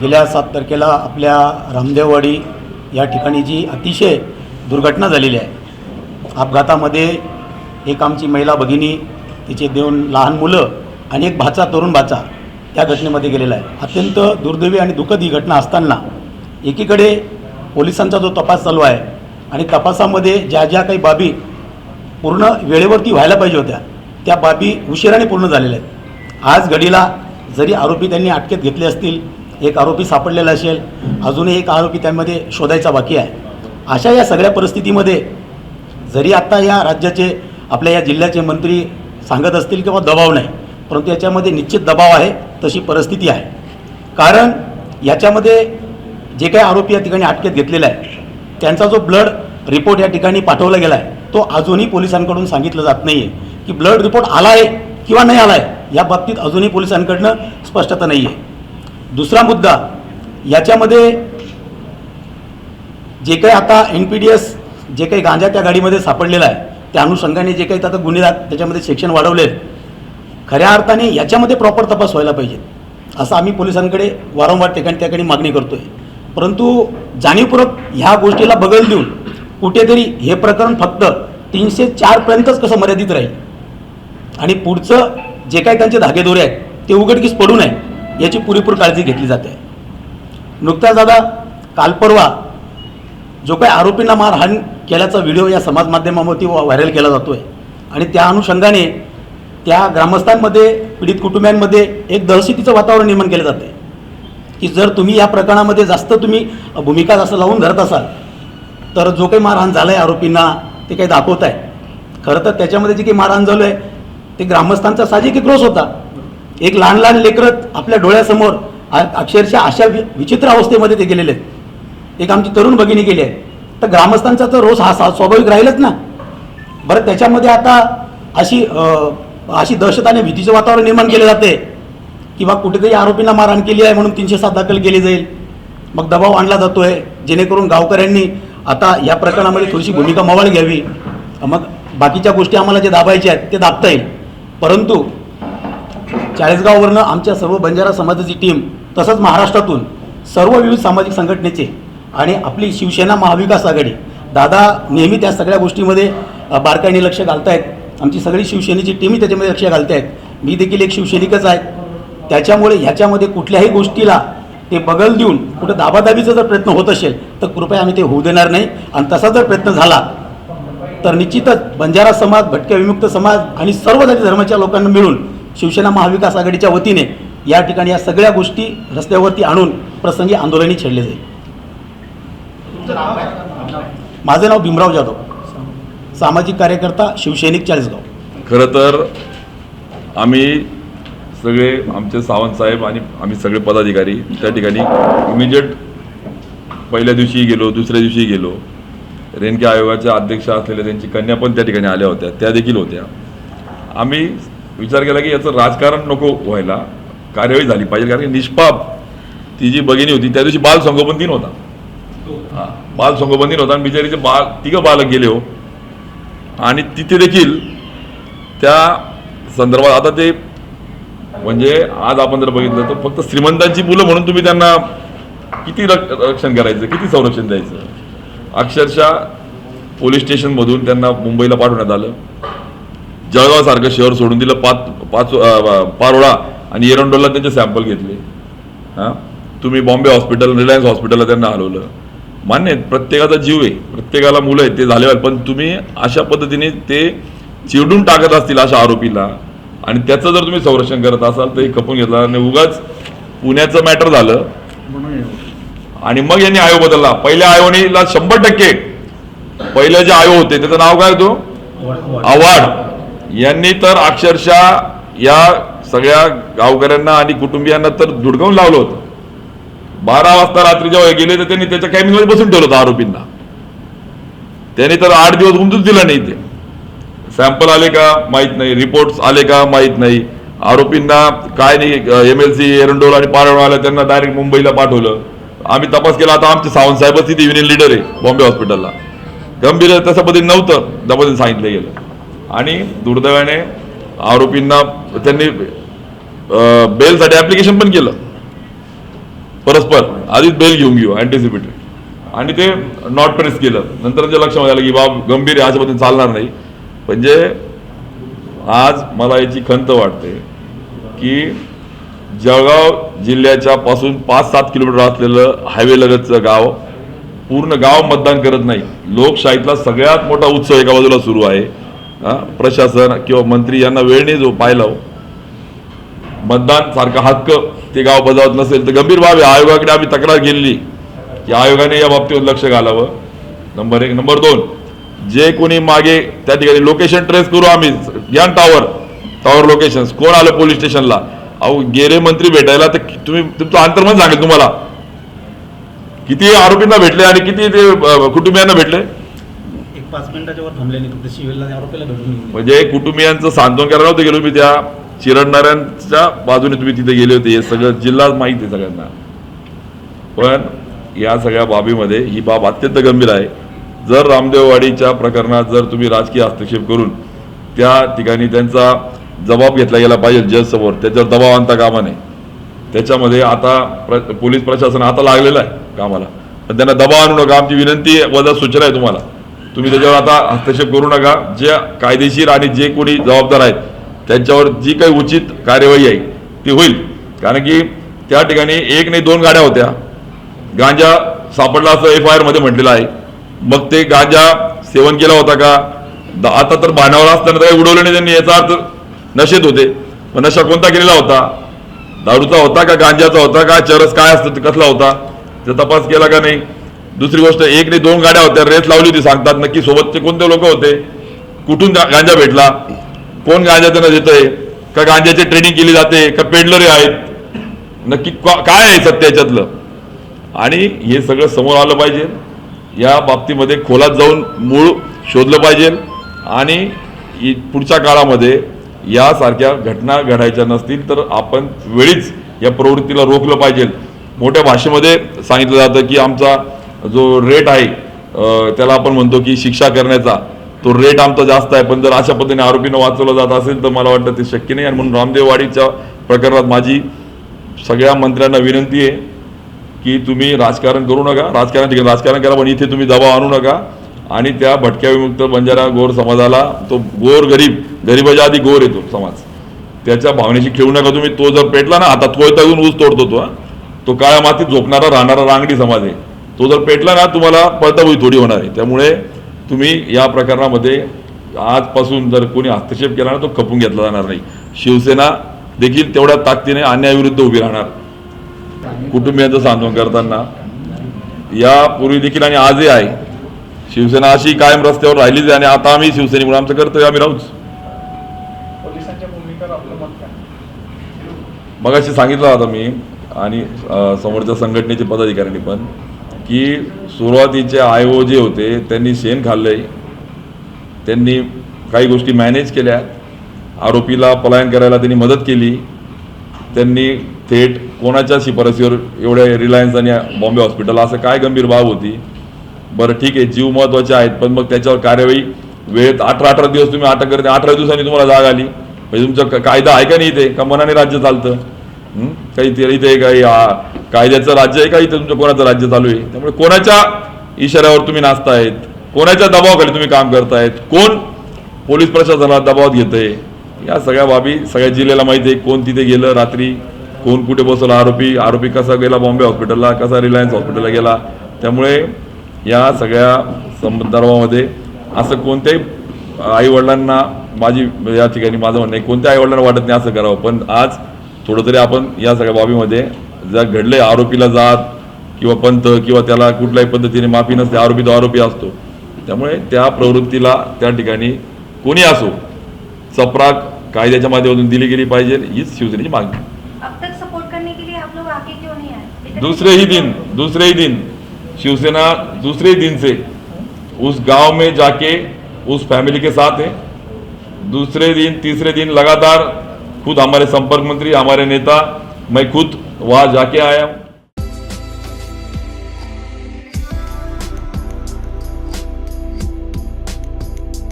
गेल्या सात तारखेला आपल्या रामदेववाडी या ठिकाणी जी अतिशय दुर्घटना झालेली आहे. अपघातामध्ये एक आमची महिला भगिनी तिचे दोन लहान मुलं आणि एक भाचा तरुण भाचा त्या घटनेमध्ये गेलेला आहे. अत्यंत दुर्दैवी आणि दुःखद ही घटना असताना एकीकडे पोलिसांचा जो तपास चालू आहे आणि तपासामध्ये ज्या ज्या काही बाबी पूर्ण वेळेवरती व्हायला पाहिजे होत्या त्या बाबी उशिराने पूर्ण झालेल्या आहेत. आज घडीला जरी आरोपी त्यांनी अटकेत घेतले असतील एक आरोपी सापडलेला असेल अजूनही एक आरोपी त्यामध्ये शोधायचा बाकी आहे. अशा या सगळ्या परिस्थितीमध्ये जरी आत्ता या राज्याचे आपल्या या जिल्ह्याचे मंत्री सांगत असतील किंवा दबाव नाही परंतु याच्यामध्ये निश्चित दबाव आहे तशी परिस्थिती आहे. कारण याच्यामध्ये जे काही आरोपी या ठिकाणी अटकेत घेतलेला आहे त्यांचा जो ब्लड रिपोर्ट या ठिकाणी पाठवला गेला आहे तो अजूनही पोलिसांकडून सांगितलं जात नाही आहे की ब्लड रिपोर्ट आला आहे किंवा नाही आला आहे या बाबतीत अजूनही पोलिसांकडनं स्पष्टता नाही आहे दुसरा मुद्दा याच्यामध्ये जे काही आता एन पी डी एस जे काही गांजा त्या गाडीमध्ये सापडलेला आहे त्या अनुषंगाने जे काही आता गुन्हे त्याच्यामध्ये सेक्शन वाढवले खऱ्या अर्थाने याच्यामध्ये प्रॉपर तपास व्हायला पाहिजे. असं आम्ही पोलिसांकडे वारंवार ठिकाणी त्याकडे मागणी करतो आहे परंतु जाणीवपूर्वक ह्या गोष्टीला बगल देऊन कुठेतरी हे प्रकरण फक्त तीनशे चारपर्यंतच कसं मर्यादित राहील? आणि पुढचं जे काही त्यांचे धागेदोरे आहेत ते उघडकीस पडू नये. याची पुरेपूर काळजी घेतली जाते. नुकताच दादा काल परवा जो काही आरोपींना मारहाण केल्याचा व्हिडिओ या समाज माध्यमावरती व्हायरल केला जातो आहे आणि त्या अनुषंगाने त्या ग्रामस्थांमध्ये पीडित कुटुंबियांमध्ये एक दहशतीचं वातावरण निर्माण केलं जातं आहे की जर तुम्ही या प्रकरणामध्ये जास्त तुम्ही भूमिका जास्त लावून धरत असाल तर जो काही मारहाण झालं आहे आरोपींना ते काही दाखवत आहे खरं तर त्याच्यामध्ये जे काही मारहाण झालं आहे ते ग्रामस्थांचा साजिक एक होता. एक लहान लहान लेकरं आपल्या डोळ्यासमोर अक्षरशः अशा वि विचित्र अवस्थेमध्ये ते गेलेले आहेत. एक आमची तरुण भगिनी गेली आहे. तर ग्रामस्थांचा तर रोष हा सा- स्वाभाविक राहीलच ना. बरं त्याच्यामध्ये आता अशी अशी दहशत आणि भीतीचं वातावरण निर्माण केलं जाते. किंवा कुठेतरी आरोपींना मारहाण केली आहे म्हणून तीनशे सात दाखल केली जाईल. मग दबाव आणला जातो आहे जेणेकरून गावकऱ्यांनी आता या प्रकरणामध्ये थोडीशी भूमिका मवाळ घ्यावी. मग बाकीच्या गोष्टी आम्हाला जे दाबायच्या आहेत ते दाबता येईल. परंतु चाळीसगाववरनं आमच्या सर्व बंजारा समाजाची टीम तसंच महाराष्ट्रातून सर्व विविध सामाजिक संघटनेचे आणि आपली शिवसेना महाविकास आघाडी दादा नेहमी त्या सगळ्या गोष्टीमध्ये बारकाईने लक्ष घालतायत. आमची सगळी शिवसेनेची टीमही त्याच्यामध्ये लक्ष घालतायत. मी देखील एक शिवसैनिकच आहे. त्याच्यामुळे ह्याच्यामध्ये कुठल्याही गोष्टीला ते बगल देऊन कुठं दाबादाबीचा जर प्रयत्न होत असेल तर कृपया आम्ही ते होऊ देणार नाही. आणि तसा जर प्रयत्न झाला तर निश्चितच बंजारा समाज भटक्या विमुक्त समाज आणि सर्व जाती धर्माच्या लोकांना मिळून शिवसेना महाविकास आघाडीच्या वतीने या ठिकाणी या सगळ्या गोष्टी रस्त्यावरती आणून प्रसंगी आंदोलनही छेडले जाईल. माझं नाव भीमराव जाधव. सामाजिक कार्यकर्ता शिवसैनिक चाळीसगाव. खरं तर आम्ही सगळे आमचे सावंत साहेब आणि आम्ही सगळे पदाधिकारी त्या ठिकाणी इमिजिएट पहिल्या दिवशी गेलो दुसऱ्या दिवशी गेलो. रेणके आयोगाच्या अध्यक्ष असलेल्या त्यांची कन्या पण त्या ठिकाणी आल्या होत्या त्या देखील होत्या. आम्ही विचार केला की याचं राजकारण नको व्हायला. कार्यवाही झाली पाहिजे कारण की निष्पाप ती जी भगिनी होती त्या दिवशी बाल संगोपन दिन होता. हा बाल संगोपन दिन होता आणि बिचारीचे बाल तिघं बालक गेले हो. आणि तिथे देखील त्या संदर्भात आता ते म्हणजे आज आपण जर बघितलं तर फक्त श्रीमंतांची मुलं म्हणून तुम्ही त्यांना किती रक्षण करायचं किती संरक्षण द्यायचं? अक्षरशः पोलीस स्टेशनमधून त्यांना मुंबईला पाठवण्यात आलं. जळगावसारखं शहर सोडून दिलं पाच पाच पारोळा आणि एरंडोलला त्यांचे सॅम्पल घेतले. हां? तुम्ही बॉम्बे हॉस्पिटल रिलायन्स हॉस्पिटलला त्यांना हलवलं. मान्य आहे प्रत्येकाचा जीव आहे. प्रत्येकाला मुलं आहेत ते झाले. पण तुम्ही अशा पद्धतीने ते चिरडून टाकत असतील अशा आरोपीला आणि त्याचं जर तुम्ही संरक्षण करत असाल तर हे खपून घेतलं. आणि उगाच पुण्याचं मॅटर झालं. आणि मग यांनी आयोग बदलला. पहिल्या आयोनीला शंभर टक्के पहिले जे आयोग होते त्याचं नाव काय होतं? आव्हाड. यांनी तर अक्षरशः या सगळ्या गावकऱ्यांना आणि कुटुंबियांना तर धुडकावून लावलं होतं. बारा वाजता रात्री जेव्हा गेले तर त्यांनी त्याच्या कॅबिनमध्ये बसून ठेवलं होतं आरोपींना. त्यांनी तर आठ दिवस उमजून दिला नाही ते. सॅम्पल आले का? माहीत नाही. रिपोर्ट्स आले का? माहीत नाही. आरोपींना काय नाही एम एल सी एरंडोल आणि पारवळा त्यांना डायरेक्ट मुंबईला पाठवलं. आम्ही तपास केला आता आमचे सावंत साहेबच तिथे युनियन लीडर आहे बॉम्बे हॉस्पिटलला गंभीर तशा पद्धतीने नव्हतं त्या पद्धतीने सांगितलं गेलं. आणि दुर्दैवाने आरोपींना त्यांनी बेलसाठी ॲप्लिकेशन पण केलं. परस्पर आधीच बेल घेऊन घेऊ अँटिसिपेटेड आणि ते नॉट प्रेस केलं. नंतर त्यांच्या लक्षामध्ये आलं की बाब गंभीर आहे पद्धतीने चालणार नाही. म्हणजे आज मला याची खंत वाटते की जळगाव जिल्ह्याच्या पासून पाच सात किलोमीटर असलेलं हायवे लगतचं गाव पूर्ण गाव मतदान करत नाही. लोकशाहीतला सगळ्यात मोठा उत्सव एका बाजूला सुरू आहे. प्रशासन किंवा मंत्री यांना वेळ नाही जो हो. मतदान सारखा हक्क ते गाव बजावत नसेल तर गंभीर बाब आहे. आयोगाकडे आम्ही तक्रार केलेली. की आयोगाने या बाबतीवर लक्ष घालावं. नंबर एक. नंबर दोन. जे कोणी मागे त्या ठिकाणी लोकेशन ट्रेस करू आम्ही घ्या टावर टावर लोकेशन कोण आलं पोलीस स्टेशनला अहो गेले मंत्री भेटायला तर तुम्ही तुमचं अंतर्मन सांगेल तुम्हाला. किती आरोपींना भेटले आणि किती ते कुटुंबियांना भेटले? पाच मिनिटाच्या वर थांबले नाही फक्त सिव्हिलला आरोपीला भेटून गेले. म्हणजे कुटुंबियांचं सांत्वन करायला होते गेलो मी त्या चिरडणाऱ्यांच्या बाजूने तुम्ही तिथे गेले होते. हे सगळं जिल्हा माहिती आहे सगळ्यांना. पण या सगळ्या बाबीमध्ये ही बाब अत्यंत गंभीर आहे. जर रामदेववाडीच्या प्रकरणात जर तुम्ही राजकीय हस्तक्षेप करून त्या ठिकाणी त्यांचा जबाब घेतला गेला पाहिजे जज समोर त्याच्यावर दबाव आणता कामा नये. त्याच्यामध्ये आता प्र पोलीस प्रशासन आता लागलेलं आहे कामाला. पण त्यांना दबाव आणू नका. आमची विनंती वजा सूचना आहे तुम्हाला. तुम्ही त्याच्यावर आता हस्तक्षेप करू नका. जे कायदेशीर आणि जे कोणी जबाबदार आहेत त्यांच्यावर जी काही उचित कार्यवाही आहे ती होईल. कारण की त्या ठिकाणी एक नाही दोन गाड्या होत्या. गांजा सापडला असं एफ आय आरमध्ये म्हटलेलं आहे. मग ते गांजा सेवन केला होता का? द- आता तर भानावर असताना तर काही उडवलं नाही त्यांनी याचा अर्थ नशेत होते. मग नशा कोणता केलेला होता? दारूचा होता का गांजाचा होता का? चरस काय असतं ते कसला होता? ते तपास केला का नाही? दुसरी गोष्ट एक नाही दोन गाड्या होत्या रेस लावली होती सांगतात नक्की सोबतचे कोणते लोक होते? कुठून गांजा भेटला? कोण गांजा त्यांना देतंय? का गांजाची ट्रेनिंग केली जाते? का पेडलरे आहेत? नक्की काय आहे सत्य याच्यातलं? आणि हे सगळं समोर आलं पाहिजे. या बाबतीमध्ये खोलात जाऊन मूळ शोधलं पाहिजे. आणि पुढच्या काळामध्ये यासारख्या घटना घडायच्या नसतील तर आपण वेळीच या प्रवृत्तीला रोखलं पाहिजे. मोठ्या भाषेमध्ये सांगितलं जातं की आमचा जो रेट आहे त्याला आपण म्हणतो की शिक्षा करण्याचा तो रेट आमचा जास्त आहे. पण जर अशा पद्धतीने आरोपीनं वाचवलं जात असेल तर मला वाटतं ते शक्य नाही. आणि म्हणून रामदेववाडीच्या प्रकरणात माझी सगळ्या मंत्र्यांना विनंती आहे की तुम्ही राजकारण करू नका. राजकारण ठीक राजकारण करा पण इथे तुम्ही दबाव आणू नका. आणि त्या भटक्या विमुक्त बंजारा गोर समाजाला तो गोर गरीब गरिबाच्या आधी गोर येतो समाज. त्याच्या भावनेशी खेळू नका तुम्ही. तो जर पेटला ना आता कोयता ऊस तोडतो तो तो काळ्या मातीत झोपणारा राहणारा रांगडी समाज आहे. तो जर पेटला ना तुम्हाला पळताबोई थोडी होणार आहे. त्यामुळे तुम्ही या प्रकरणामध्ये आजपासून जर कोणी हस्तक्षेप केला ना तो खपून घेतला जाणार नाही. शिवसेना देखील तेवढ्या ताकदीने अन्यायाविरुद्ध उभी राहणार. कुटुंबियांचं सांत्वन करताना. यापूर्वी देखील आणि आजही आहे. शिवसेना अशी कायम रस्त्यावर राहिलीच आहे आणि आता आम्ही शिवसेनेमुळे आमचं कर्तव्य आम्ही राहूच. मग अशी सांगितलं आता मी आणि समोरच्या संघटनेचे पदाधिकाऱ्यांनी पण. की सुरुवातीचे आय ओ जे होते त्यांनी शेण खाल्लंय. त्यांनी काही गोष्टी मॅनेज केल्या. आरोपीला पलायन करायला त्यांनी मदत केली. त्यांनी थेट कोणाच्या शिफारसीवर एवढ्या रिलायन्स आणि बॉम्बे हॉस्पिटल असं काय गंभीर बाब होती? बरं ठीक आहे जीव महत्त्वाचे आहेत पण मग त्याच्यावर कार्यवाही वेळेत अठरा अठरा दिवस तुम्ही अटक करते अठरा दिवसांनी तुम्हाला जाग आली. म्हणजे तुमचा क- कायदा आहे का नाही इथे? का मनाने राज्य चालतं? काही ते इथे काही कायद्याचं राज्य आहे का? इथं तुमचं कोणाचं राज्य चालू आहे? त्यामुळे कोणाच्या इशाऱ्यावर तुम्ही नाचतायत? कोणाच्या दबावाखाली तुम्ही काम करतायत? कोण पोलीस प्रशासनाला दबावात घेतंय? या सगळ्या बाबी सगळ्या जिल्ह्याला माहिती आहे. कोण तिथे गेलं रात्री? कोण कुठे बसवला? आरोपी आरोपी कसा गेला? बॉम्बे हॉस्पिटलला? कसा रिलायन्स हॉस्पिटलला गेला? त्यामुळे या सगळ्या संदर्भामध्ये असं कोणत्याही आईवडिलांना माझी या ठिकाणी माझं म्हणणं आहे कोणत्या आईवडिलांना वाटत नाही असं करावं. पण आज थोडं तरी आपण या सगळ्या बाबीमध्ये जर घडले आरोपीला जात किंवा पंथ किंवा त्याला कुठल्याही पद्धतीने माफी नसते आरोपी तो आरोपी असतो. त्यामुळे त्या प्रवृत्तीला त्या ठिकाणी कोणी असो चपराक कायद्याच्या माध्यमातून दिली गेली पाहिजे हीच शिवसेनेची मागणी. अब तक सपोर्ट करने के लिए आप लोग आगे क्यों नहीं आए? इतने दूसरे ही दिन दूसरे ही दिन शिवसेना दूसरे ही दिन से उस गांव में जाके उस फैमिली के साथ है। दूसरे दिन तीसरे दिन लगातार खुद हमारे संपर्क मंत्री हमारे नेता मैं खुद वहाँ जाके आया हूँ।